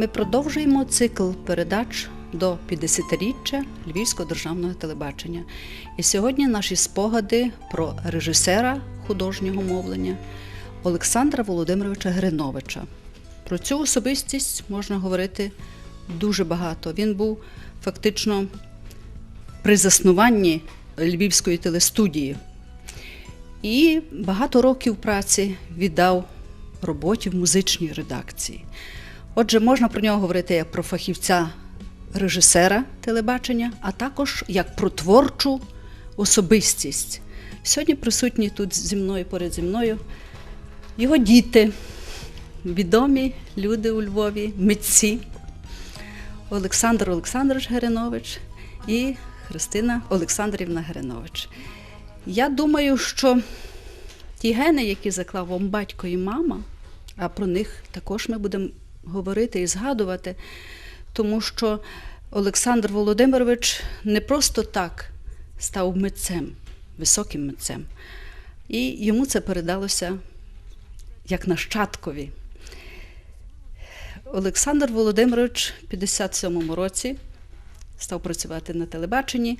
Ми продовжуємо цикл передач до 50-річчя Львівського державного телебачення. І сьогодні наші спогади про режисера художнього мовлення Олександра Володимировича Гриновича. Про цю особистість можна говорити дуже багато. Він був фактично при заснуванні Львівської телестудії. І багато років праці віддав роботі в музичній редакції. Отже, можна про нього говорити як про фахівця режисера телебачення, а також як про творчу особистість. Сьогодні присутні тут зі мною, поряд зі мною, його діти, відомі люди у Львові, митці Олександр Олександрович Геринович і Христина Олександрівна Геринович. Я думаю, що ті гени, які заклав вам батько і мама, а про них також ми будемо говорити і згадувати, тому що Олександр Володимирович не просто так став митцем, високим митцем, і йому це передалося як нащадкові. Олександр Володимирович в 57-му році став працювати на телебаченні,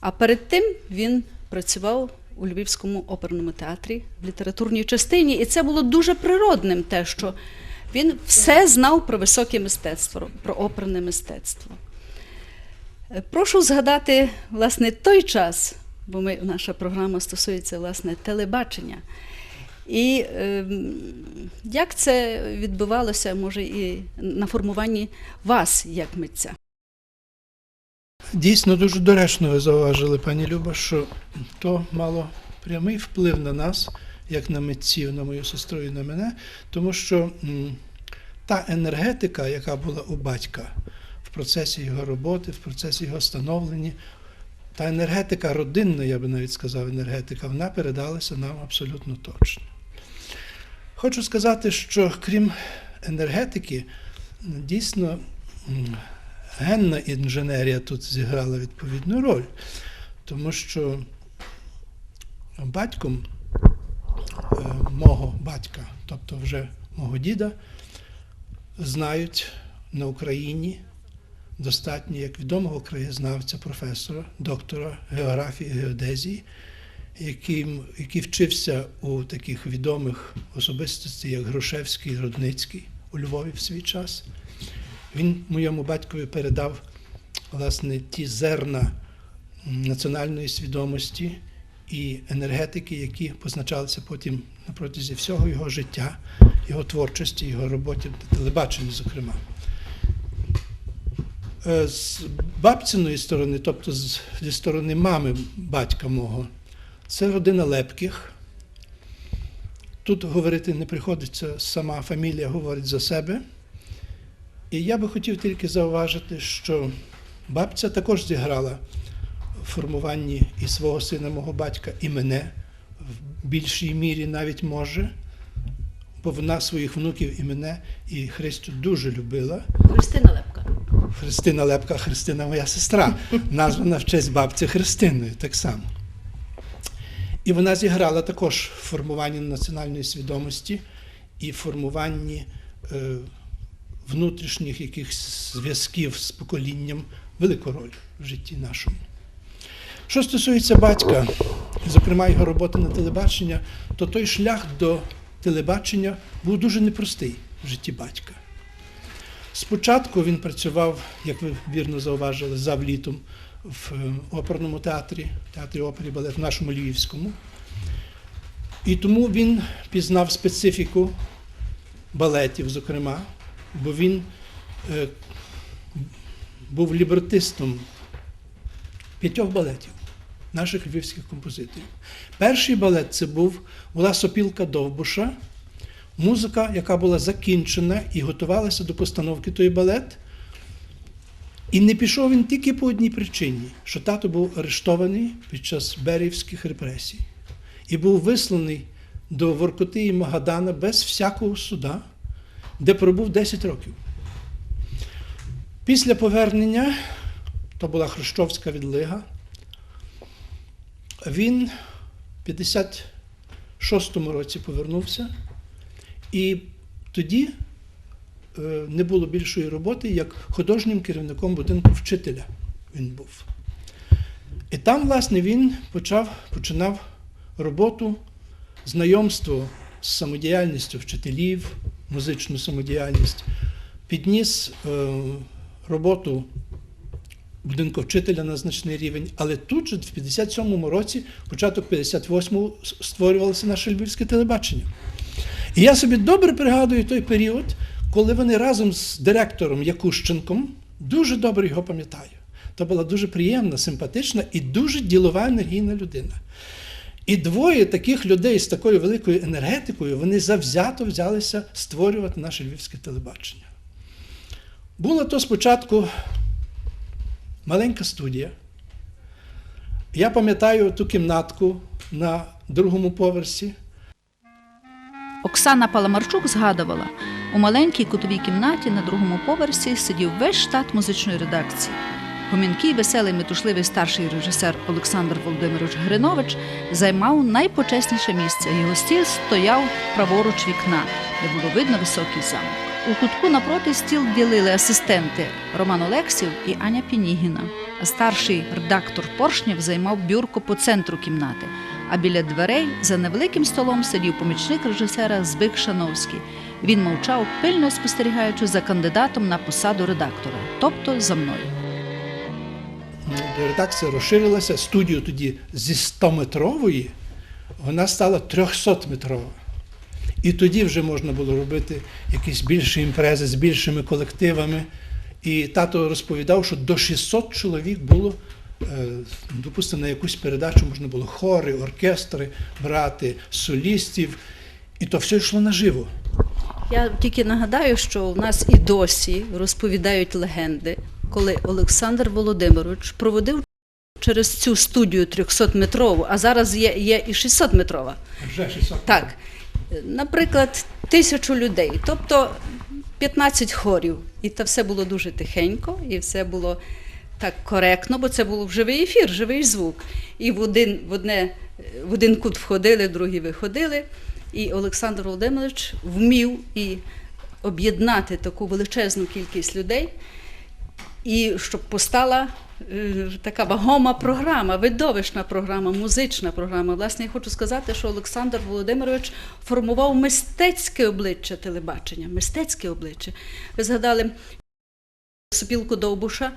а перед тим він працював у Львівському оперному театрі в літературній частині, і це було дуже природним, те, що він все знав про високе мистецтво, про оперне мистецтво. Е, Прошу згадати власне той час, бо ми, наша програма стосується власне телебачення. І е, як це відбувалося, може, і на формуванні вас як митця? Дійсно, дуже доречно ви зауважили, пані Люба, що то мало прямий вплив на нас, як на митців, на мою сестру і на мене, тому що та енергетика, яка була у батька в процесі його роботи, в процесі його становлення, та енергетика родинна, я би навіть сказав, енергетика, вона передалася нам абсолютно точно. Хочу сказати, що крім енергетики, дійсно генна інженерія тут зіграла відповідну роль, тому що батьком мого батька, тобто вже мого діда, знають на Україні достатньо як відомого краєзнавця, професора, доктора географії геодезії, який, який вчився у таких відомих особистостей, як Грушевський Рудницький у Львові в свій час. Він моєму батькові передав власне ті зерна національної свідомості і енергетики, які позначалися потім на протязі всього його життя, його творчості, його роботі на телебаченні, зокрема. Е, З бабциної сторони, тобто зі сторони мами батька мого, це родина Лепких. Тут говорити не приходиться, сама фамілія говорить за себе. І я би хотів тільки зауважити, що бабця також зіграла в формуванні і свого сина, мого батька, і мене в більшій мірі навіть може, бо вона своїх внуків і мене, і Христю дуже любила. Христина Лепка. Христина Лепка, Христина моя сестра, названа в честь бабці Христиною так само. І вона зіграла також в формуванні національної свідомості і формуванні е, внутрішніх якихось зв'язків з поколінням велику роль в житті нашому. Що стосується батька, зокрема його роботи на телебачення, то той шлях до телебачення був дуже непростий в житті батька. Спочатку він працював, як ви вірно зауважили, завлітом в е, оперному театрі, театрі опери і балет в нашому Львівському. І тому він пізнав специфіку балетів, зокрема, бо він е, був лібертистом п'ятьох балетів наших львівських композиторів. Перший балет це був була сопілка Довбуша, музика, яка була закінчена і готувалася до постановки той балет. І не пішов він тільки по одній причині, що тато був арештований під час берівських репресій і був висланий до Воркоти і Магадана без всякого суда, де пробув 10 років. Після повернення, то була Хрущовська відлига, він в 56-му році повернувся, і тоді е, не було більшої роботи, як художнім керівником будинку вчителя він був. І там, власне, він почав, починав роботу, знайомство з самодіяльністю вчителів, музичну самодіяльність, підніс е, роботу будинку вчителя на значний рівень, але тут же, в 57-му році, початок 58-му, створювалося наше львівське телебачення. І я собі добре пригадую той період, коли вони разом з директором Якущенком дуже добре його пам'ятаю. То була дуже приємна, симпатична і дуже ділова енергійна людина. І двоє таких людей з такою великою енергетикою вони завзято взялися створювати наше львівське телебачення. Було то спочатку маленька студія. Я пам'ятаю ту кімнатку на другому поверсі. Оксана Паламарчук згадувала, у маленькій кутовій кімнаті на другому поверсі сидів весь штат музичної редакції. Гомінкий, веселий, метушливий старший режисер Олександр Володимирович Гринович займав найпочесніше місце. Його стіл стояв праворуч вікна, де було видно високий замок. У кутку напроти стіл ділили асистенти Роман Олексів і Аня Пінігіна. Старший редактор Поршнєв займав бюрко по центру кімнати. А біля дверей за невеликим столом сидів помічник режисера Збик Шановський. Він мовчав, пильно спостерігаючи за кандидатом на посаду редактора, тобто за мною. Редакція розширилася. Студію тоді зі 100-метрової вона стала 300-метрова. І тоді вже можна було робити якісь більші імпрези з більшими колективами. І тато розповідав, що до 600 чоловік було, е, допустимо, на якусь передачу можна було хори, оркестри брати, солістів. І то все йшло наживо. Я тільки нагадаю, що у нас і досі розповідають легенди, коли Олександр Володимирович проводив через цю студію 300-метрову, а зараз є, є і 600-метрова. Вже 600 Так, наприклад, тисячу людей, тобто 15 хорів. І це все було дуже тихенько, і все було так коректно, бо це був живий ефір, живий звук. І в один, в одне, в один кут входили, в другий виходили. І Олександр Володимирович вмів і об'єднати таку величезну кількість людей, і щоб постала е, така вагома програма, видовищна програма, музична програма. Власне, я хочу сказати, що Олександр Володимирович формував мистецьке обличчя телебачення, мистецьке обличчя. Ви згадали сопілку Довбуша.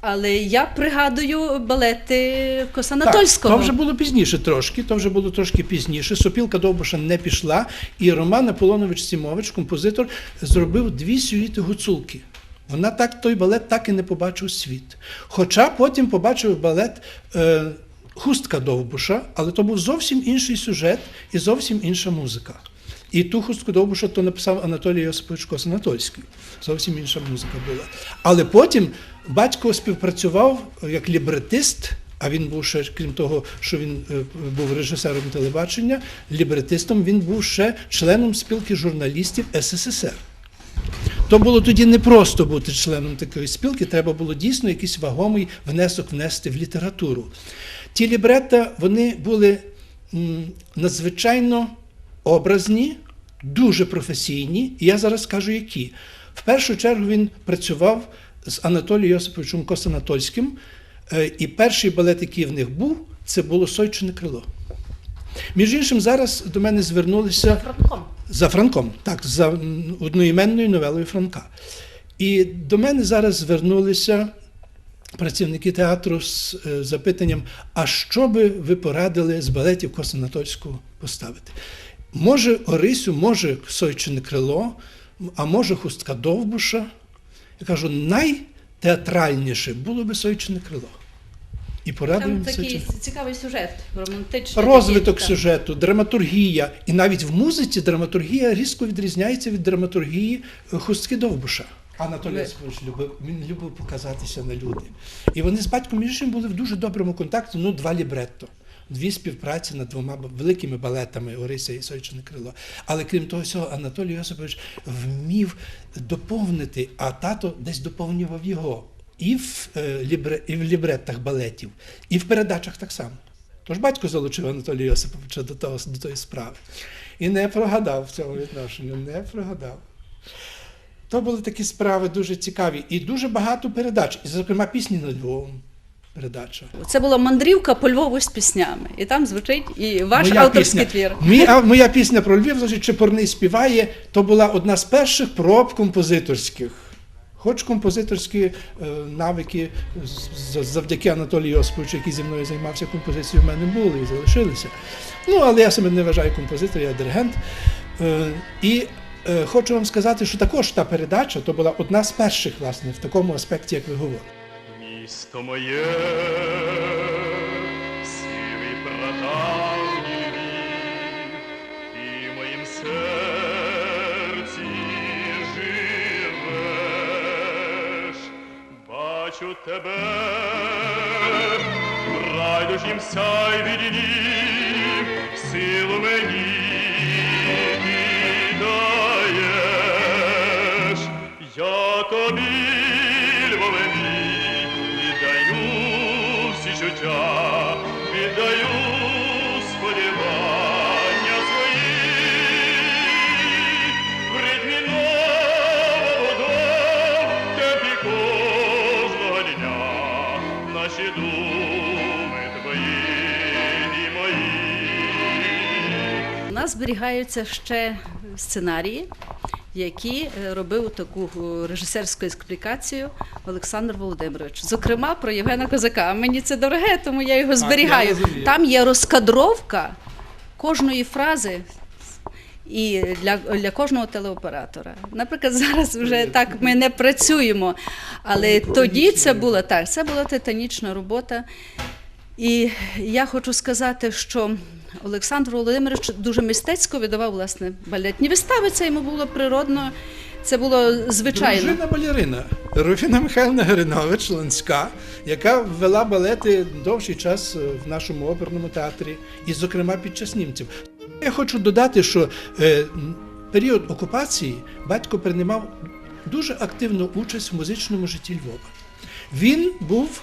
Але я пригадую балети Косанатольського. Так, то вже було пізніше трошки, то вже було трошки пізніше. Сопілка Довбуша не пішла, і Роман Аполонович Сімович, композитор, зробив дві сюїти гуцулки. Вона так той балет так і не побачив світ. Хоча потім побачив балет е, Хустка Довбуша, але то був зовсім інший сюжет і зовсім інша музика. І ту хустку Довбуша то написав Анатолій Йосипович Косанатольський. Зовсім інша музика була. Але потім батько співпрацював як лібретист, а він був ще, крім того, що він е, був режисером телебачення, лібретистом, він був ще членом спілки журналістів СССР. То було тоді не просто бути членом такої спілки, треба було дійсно якийсь вагомий внесок внести в літературу. Ті лібретта, вони були надзвичайно образні, дуже професійні, і я зараз скажу які. В першу чергу він працював з Анатолієм Йосиповичем Косанатольським, е, і перший балет, який в них був, це було Сойчине крило. Між іншим, зараз до мене звернулися. За Франком, так, за одноіменною новелою Франка. І до мене зараз звернулися працівники театру з е, запитанням: а що би ви порадили з балетів Косанатольського поставити? Може, Орисю, може Сойчине крило, а може хустка Довбуша. Я кажу, найтеатральніше було би Сойчине крило. І Там такий цікавий сюжет, романтичний. Розвиток такий, сюжету, драматургія. І навіть в музиці драматургія різко відрізняється від драматургії е, хустки Довбуша. Анатолій Ви- любив, він любив показатися на люди. І вони з батьком між іншим були в дуже доброму контакті, ну, два лібретто. Дві співпраці над двома великими балетами Орися і Сойчине крило. Але крім того всього, Анатолій Йосипович вмів доповнити, а тато десь доповнював його і в, е, лібре, і в лібреттах балетів, і в передачах так само. Тож батько залучив Анатолія Йосиповича до, того, до тої справи. І не прогадав в цьому відношенню, не прогадав. То були такі справи дуже цікаві. І дуже багато передач. І, зокрема, пісні над Львовом. Передача. Це була мандрівка по Львову з піснями. І там звучить і ваш Моя авторський пісня, твір. А, моя пісня про Львів, значить, Чепурний співає, то була одна з перших проб композиторських. Хоч композиторські е, навики завдяки Анатолію Йосиповичу, який зі мною займався композицією, в мене були і залишилися. Ну, але я себе не вважаю композитором, я диригент. Е, і е, хочу вам сказати, що також та передача то була одна з перших, власне, в такому аспекті, як ви говорите. Місто моє, бачу тебе, райдужім сяй віднів, силу мені даєш, я тобі, Львове мій, віддаю всі життя, нас зберігаються ще сценарії, які е, робив таку е, режисерську експлікацію Олександр Володимирович. Зокрема, про Євгена Козака. Мені це дороге, тому я його зберігаю. Там є розкадровка кожної фрази. І для, для кожного телеоператора. Наприклад, зараз вже так ми не працюємо, але тоді це була так, це була титанічна робота. І я хочу сказати, що Олександр Володимирович дуже мистецько видавав власне балетні вистави. Це йому було природно, це було звичайно. Дружина балерина Руфіна Михайловна Гринович Ланська, яка ввела балети довший час е, в нашому оперному театрі, і, зокрема, під час німців. Я хочу додати, що е, період окупації батько приймав дуже активну участь в музичному житті Львова. Він був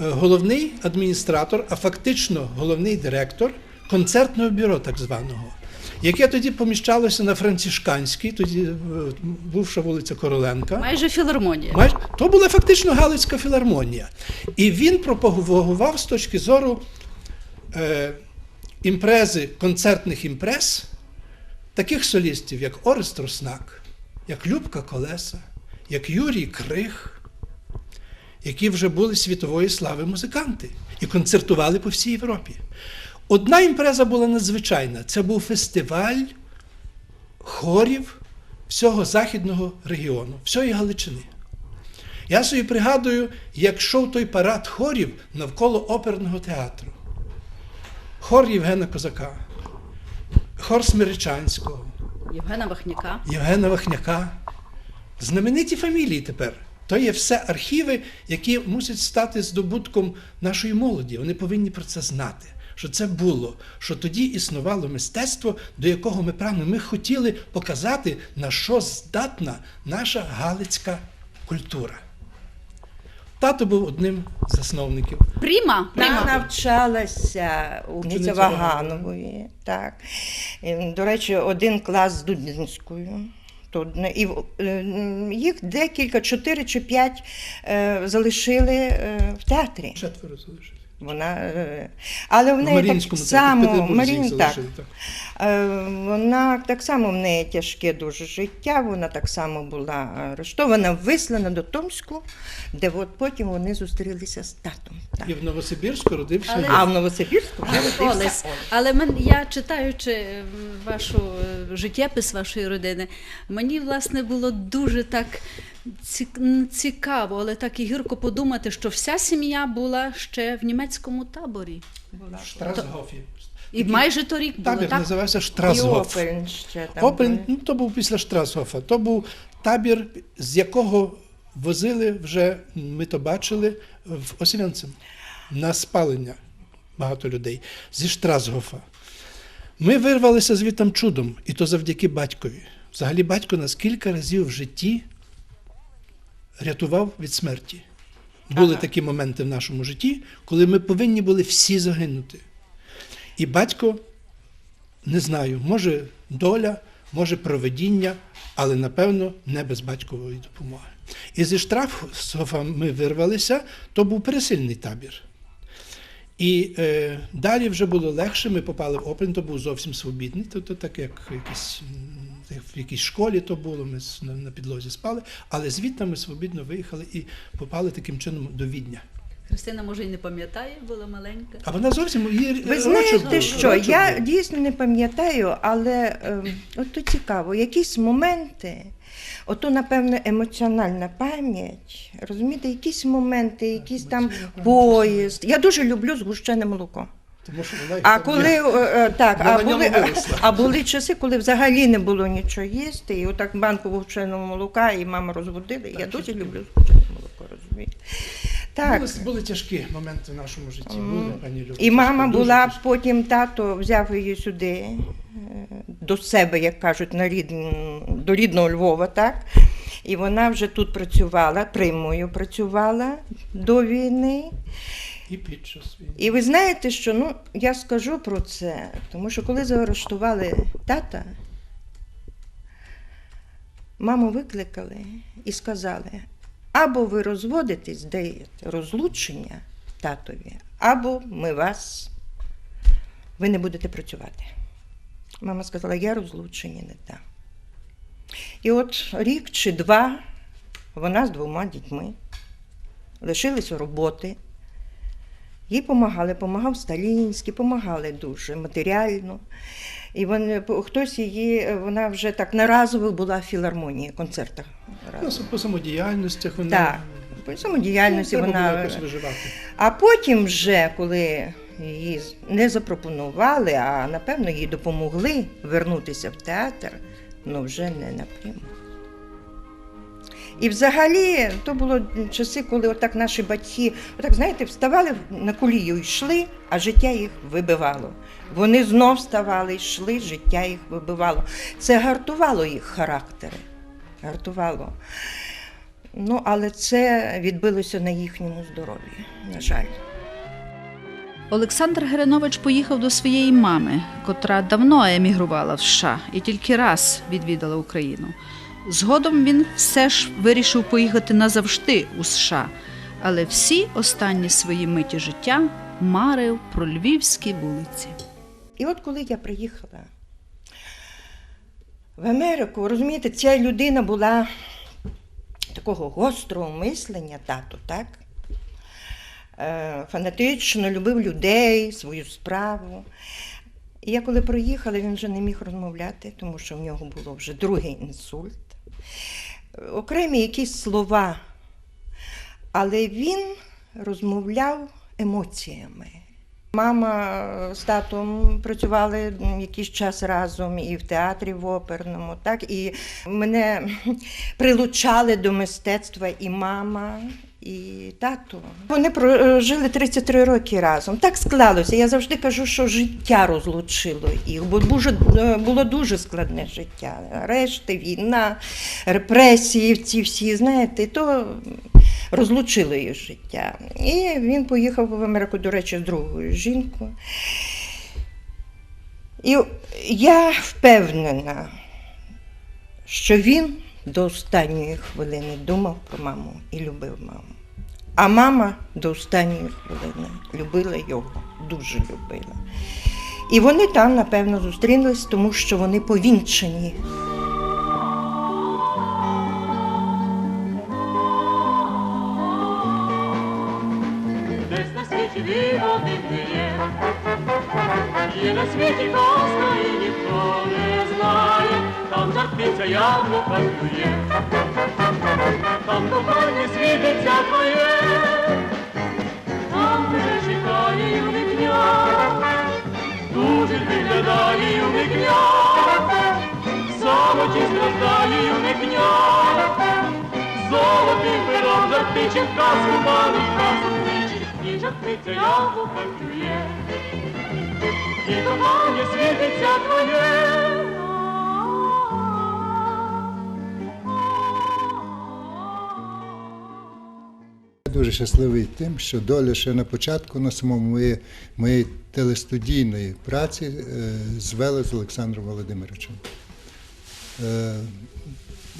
е, головний адміністратор, а фактично головний директор концертного бюро, так званого, яке тоді поміщалося на Францішканській, тоді е, бувша вулиця Короленка. Майже філармонія. Майже то була фактично Галицька філармонія. І він пропагував з точки зору е, імпрези, концертних імпрез таких солістів, як Орест Роснак, як Любка Колеса, як Юрій Крих, які вже були світової слави музиканти і концертували по всій Європі. Одна імпреза була надзвичайна. Це був фестиваль хорів всього західного регіону, всієї Галичини. Я собі пригадую, як йшов той парад хорів навколо оперного театру. Хор Євгена Козака, хор Смиричанського, Євгена Вахняка. Євгена Вахняка. Знамениті фамілії тепер. То є все архіви, які мусять стати здобутком нашої молоді. Вони повинні про це знати. Що це було, що тоді існувало мистецтво, до якого ми прагнули. Ми хотіли показати, на що здатна наша галицька культура. Тато був одним з засновників. Пріма. Вона Пріма. навчалася у Ніці Ваганової. Так. До речі, один клас з Дудинською. Тут, і е, їх декілька, чотири чи п'ять е, залишили е, в театрі. Четверо залишили. Вона, е, але в В неї так само, в Марін, так. Так. Е, Вона так само в неї тяжке дуже життя. Вона так само була арештована, вислана до Томську, де от потім вони зустрілися з татом. Так. І в Новосибірську родився. Але- А в Новосибірську вже Олесь. родився. Але мен, я читаючи е, вашу життєпис вашої родини, мені власне було дуже так цікаво, але так і гірко подумати, що вся сім'я була ще в німецькому таборі. В Штрасгофі. І майже торік було Табір так. називався І Штрасгоф. Опель ще там. Опель, були. ну то був після Штрасгофа. То був табір, з якого возили вже, ми то бачили, в Освенцим на спалення багато людей зі Штрасгофа. Ми вирвалися звідтам чудом, і то завдяки батькові. Взагалі, батько нас кілька разів в житті рятував від смерті. Були такі моменти в нашому житті, коли ми повинні були всі загинути. І батько, не знаю, може доля, може проведіння, але напевно не без батькової допомоги. І зі штрафа ми вирвалися, то був пересильний табір. І е, далі вже було легше, ми попали в Оприн, то був зовсім свобідний, тобто так як в якійсь, м, як в якійсь школі то було, ми с- на, підлозі спали, але звідти ми свобідно виїхали і попали таким чином до Відня. Христина, може, і не пам'ятає, була маленька. А вона зовсім її Ви знаєте, що рочок я був. дійсно не пам'ятаю, але ем, от то цікаво, якісь моменти, ото, напевно, емоціональна пам'ять, розумієте, якісь моменти, якісь там поїзд. Я дуже люблю згущене молоко. Тому що вона їх А там коли є. е, е, так, Вона а на ньому були, виросла. а були часи, коли взагалі не було нічого їсти, і отак банку вовченого молока, і мама розводила. Я дуже люблю згущене молоко, розумієте. Так. Були, були тяжкі моменти в нашому житті. Були, пані Любо. І мама дуже була, тяжкі. потім тато взяв її сюди е, до себе, як кажуть, на рід... до рідного Львова, так? І вона вже тут працювала, примою працювала до війни. І ви знаєте, що ну, я скажу про це, тому що коли заарештували тата, маму викликали і сказали: або ви розводитесь, даєте розлучення татові, або ми вас, ви не будете працювати. Мама сказала, я розлучення не дам. І от рік чи два вона з двома дітьми лишились роботи. Їй допомагали, допомагав Сталінський, допомагали дуже матеріально. І вони, хтось її, вона вже так наразово була в філармонії, концертах. Ну, по самодіяльностях вона Так, по самодіяльності Ну, вона. А потім вже, коли її не запропонували, а напевно їй допомогли вернутися в театр, ну вже не напряму. І взагалі то було часи, коли отак наші батьки, отак, знаєте, вставали на колію, йшли, а життя їх вибивало. Вони знов вставали, йшли, життя їх вибивало. Це гартувало їх характери. Гартувало. Ну, але це відбилося на їхньому здоров'ї, на жаль. Олександр Геренович поїхав до своєї мами, котра давно емігрувала в США і тільки раз відвідала Україну. Згодом він все ж вирішив поїхати назавжди у США, але всі останні свої миті життя марив про львівські вулиці. І от коли я приїхала в Америку, розумієте, ця людина була такого гострого мислення, тато, так? Е, Фанатично любив людей, свою справу. І я коли приїхала, він вже не міг розмовляти, тому що в нього було вже другий інсульт. Окремі якісь слова, але він розмовляв емоціями. Мама з татом працювали якийсь час разом і в театрі в оперному, так і мене прилучали до мистецтва і мама, і тато. Вони прожили 33 роки разом. Так склалося. Я завжди кажу, що життя розлучило їх, бо дуже, е, було дуже складне життя. Арешти, війна, репресії, ці всі, знаєте, то розлучило їх життя. І він поїхав в Америку, до речі, з другою жінкою. І я впевнена, що він до останньої хвилини думав про маму і любив маму. А мама до останньої хвилини любила його, дуже любила. І вони там, напевно, зустрілись, тому що вони повінчені. Десь на світі диво є, є на світі і не знає, жартиця яблука клює, там кохання світиться твоє, там тебе чекає юникня, дуже виглядає юникня, самоті страждає юникня. Золотим пером жартичим казку палить казку двічі, і жартиця яблука клює, і кохання світиться твоє. Дуже щасливий тим, що доля ще на початку на самому моєї, моєї телестудійної праці звела з Олександром Володимировичем. Е,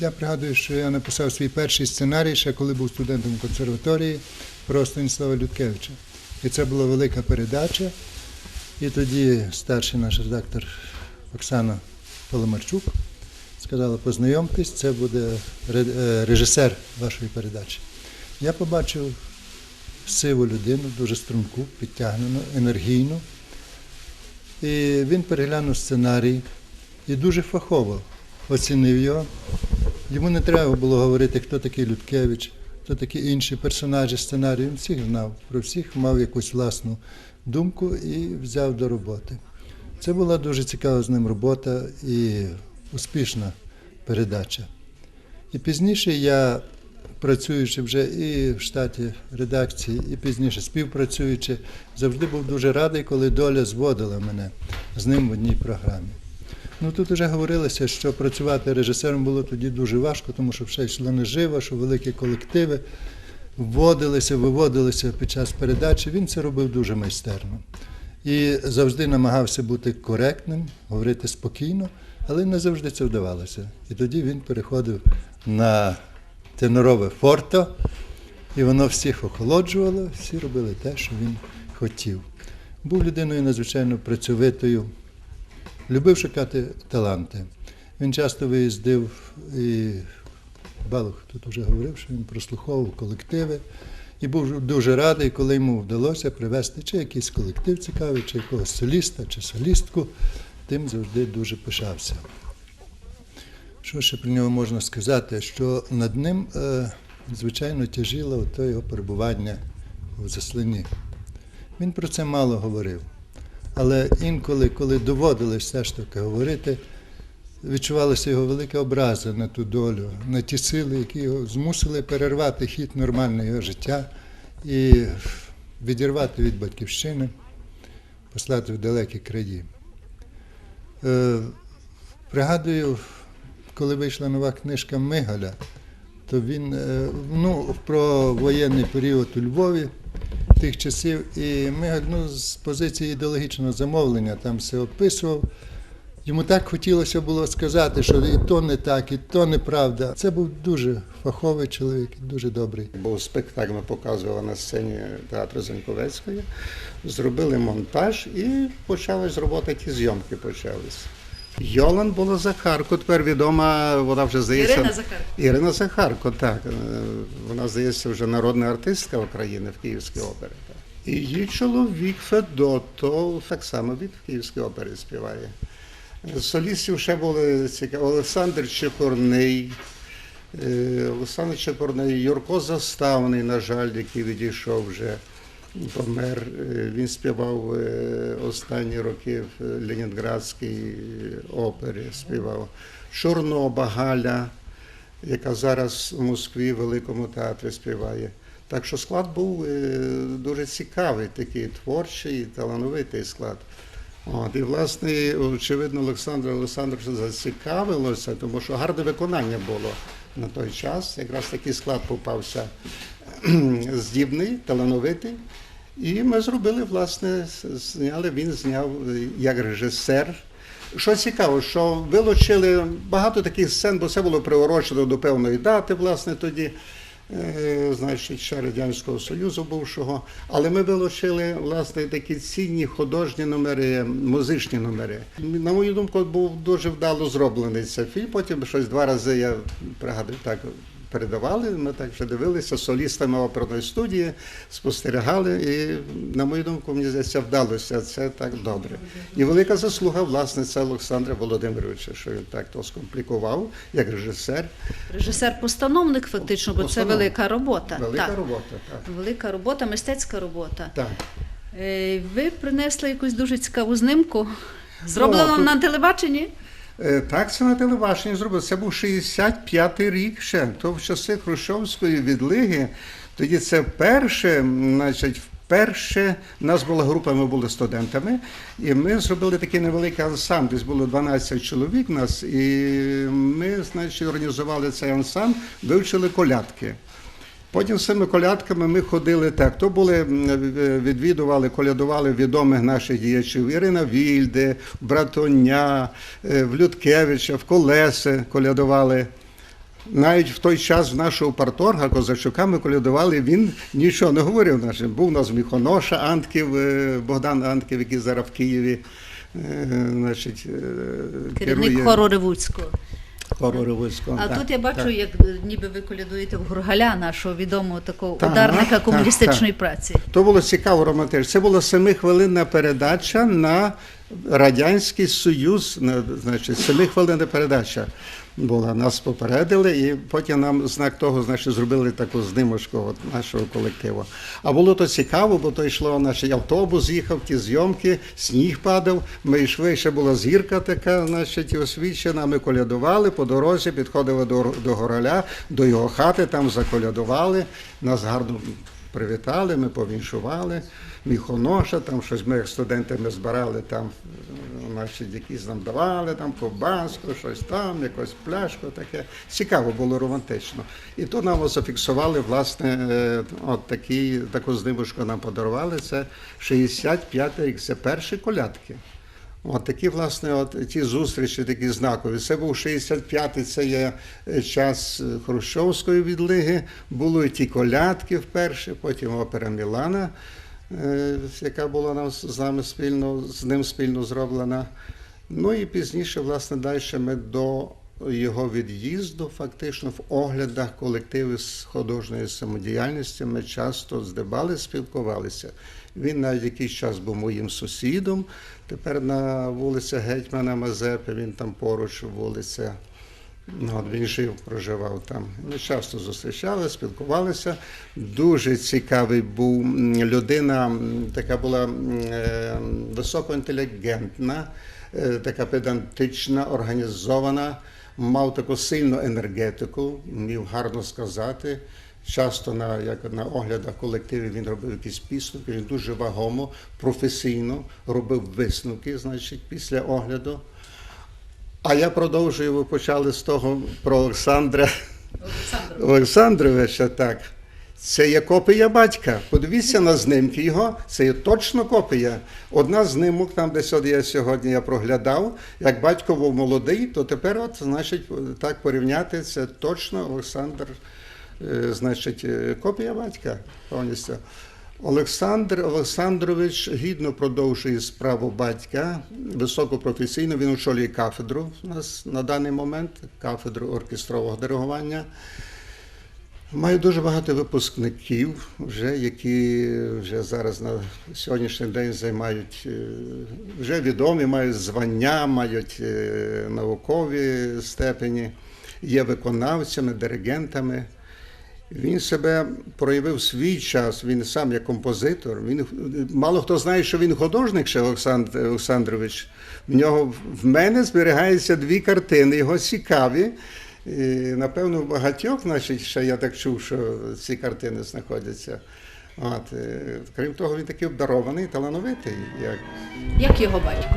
Я пригадую, що я написав свій перший сценарій, ще коли був студентом консерваторії про Станіслава Людкевича. І це була велика передача. І тоді старший наш редактор Оксана Поломарчук сказала, познайомтесь, це буде е, режисер вашої передачі. Я побачив сиву людину, дуже струнку, підтягнену, енергійну. І він переглянув сценарій і дуже фахово оцінив його. Йому не треба було говорити, хто такий Людкевич, хто такі інші персонажі сценарію. Він всіх знав, про всіх мав якусь власну думку і взяв до роботи. Це була дуже цікава з ним робота і успішна передача. І пізніше я, працюючи вже і в штаті редакції, і пізніше співпрацюючи, завжди був дуже радий, коли доля зводила мене з ним в одній програмі. Ну тут вже говорилося, що працювати режисером було тоді дуже важко, тому що все йшло неживо, що великі колективи вводилися, виводилися під час передачі. Він це робив дуже майстерно. І завжди намагався бути коректним, говорити спокійно, але не завжди це вдавалося. І тоді він переходив на тенорове форто, і воно всіх охолоджувало, всі робили те, що він хотів. Був людиною надзвичайно працьовитою, любив шукати таланти. Він часто виїздив і Балух тут вже говорив, що він прослуховував колективи і був дуже радий, коли йому вдалося привезти чи якийсь колектив цікавий, чи якогось соліста, чи солістку. Тим завжди дуже пишався. Що ще про нього можна сказати? Що над ним, е, звичайно, тяжіло то його перебування в засланні. Він про це мало говорив. Але інколи, коли доводилось все ж таки говорити, відчувалася його велика образа на ту долю, на ті сили, які його змусили перервати хід нормального життя і відірвати від батьківщини, послати в далекі краї. Е, пригадую, коли вийшла нова книжка Мигаля, то він е, ну, про воєнний період у Львові тих часів, і Мигаль ну, з позиції ідеологічного замовлення там все описував. Йому так хотілося було сказати, що і то не так, і то неправда. Це був дуже фаховий чоловік, дуже добрий. Був спектакль, ми показували на сцені театру Заньковецької, зробили монтаж і почались роботи, ті зйомки почались. Йолан була Захарко, тепер відома, вона вже здається. Ірина Захарко. Ірина Захарко, так. Е, Вона, здається, вже народна артистка України в Київській опері. І її чоловік Федото так само від Київської опери співає. Солістів ще були цікаві. Олександр Чепурний, е, Олександр Чепурний, Юрко Заставний, на жаль, який відійшов вже, помер. Е, Він співав останні роки в Ленінградській опері, співав. Шурноба Галя, яка зараз в Москві в Великому театрі співає. Так що склад був е, дуже цікавий, такий творчий, талановитий склад. От, і, власне, очевидно, Олександр Олександрович зацікавилося, тому що гарне виконання було на той час. Якраз такий склад попався здібний, талановитий. І ми зробили, власне, зняли, він зняв е, як режисер. Що цікаво, що вилучили багато таких сцен, бо це було приурочено до певної дати, власне, тоді, е, значить, ще Радянського Союзу бувшого. Але ми вилучили, власне, такі цінні художні номери, музичні номери. На мою думку, був дуже вдало зроблений цей фільм. Потім щось два рази я пригадую так. Передавали, ми так вже дивилися солістами оперної студії, спостерігали, і, на мою думку, мені здається, вдалося це так добре. І велика заслуга, власне, це Олександра Володимировича, що він так то скомплікував, як режисер. Режисер-постановник, фактично, бо це велика робота. Велика так. робота, так. Велика робота, мистецька робота. так. Е, Ви принесли якусь дуже цікаву знимку. Зроблено О, тут- на телебаченні. Е, Так, це на телебаченні зробили. Це був 65-й рік ще, то в часи Хрущовської відлиги. Тоді це перше, значить, вперше нас була група, ми були студентами, і ми зробили такий невеликий ансамбль. Десь було 12 чоловік нас, і ми, значить, організували цей ансамбль, вивчили колядки. Потім з цими колядками ми ходили так. То були е, відвідували, колядували відомих наших діячів Ірина Вільде, Братоня, е, в Людкевича, в Колеси колядували. Навіть в той час в нашого парторга Козачука ми колядували, він нічого не говорив нашим. Був у нас Міхоноша Антків, е, Богдан Антків, який зараз в Києві. е, Значить, е, Керівник хору Ревуцького. Хору Ревуцького. А Так, тут я бачу, так. як ніби ви колядуєте в Гургаля, нашого відомого такого Так, ударника так, комуністичної так. праці. То було цікаво романтично. Це була семихвилинна передача на Радянський Союз. на- Значить, семихвилинна передача була. Нас попередили, і потім нам знак того, значить, зробили таку знимочку от нашого колективу. А було то цікаво, бо то йшло наш автобус, їхав, ті зйомки, сніг падав. Ми йшли, ще була зірка така, значить, освічена. Ми колядували по дорозі, підходили до, до гораля, до його хати, там заколядували. Нас гарно привітали, ми повіншували. Міхоноша, там щось ми як студенти ми збирали там, значить, якісь нам давали, там ковбаску, щось там, якусь пляшку таке. Цікаво було романтично. І то нам зафіксували, власне, е, от такі, таку знимочку нам подарували. Це 65-й рік, це перші колядки. От такі, власне, от ті зустрічі такі знакові. Це був 65-й, це є е, час е, Хрущовської відлиги. Були і ті колядки вперше, потім опера Мілана, яка була нам з нами спільно, з ним спільно зроблена. Ну і пізніше, власне, далі ми до його від'їзду, фактично в оглядах колективів з художньої самодіяльності ми часто здибали, спілкувалися. Він навіть якийсь час був моїм сусідом. Тепер на вулиці Гетьмана Мазепи, він там поруч вулиця. Ну, от він жив, проживав там. Ми часто зустрічалися, спілкувалися. Дуже цікавий був людина, така була е, високоінтелігентна, е, така педантична, організована, мав таку сильну енергетику, вмів гарно сказати. Часто на, як на оглядах колективів він робив якісь підсумки, він дуже вагомо, професійно робив висновки, значить, після огляду. А я продовжую, ви почали з того про Олександра Олександровича. Так. Це є копія батька. Подивіться на знімки його, це є точно копія. Одна з знимок, там десь от я сьогодні я проглядав, як батько був молодий, то тепер, от, значить, так порівняти, це точно Олександр, е, значить, е, копія батька повністю. Олександр Олександрович гідно продовжує справу батька, високопрофесійно. Він очолює кафедру у нас на даний момент, кафедру оркестрового диригування. Маю дуже багато випускників, вже, які вже зараз на сьогоднішній день займають е, вже відомі, мають звання, мають е, наукові степені, є виконавцями, диригентами. Він себе проявив свій час, він сам як композитор. Він мало хто знає, що він художник ще Олександр Олександрович. В нього в мене зберігаються дві картини, його цікаві. І, напевно, багатьох, значить, ще я так чув, що ці картини знаходяться. От, е, крім того, він такий обдарований, талановитий. Як Як його батько?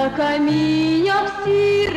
На каміннях дорог.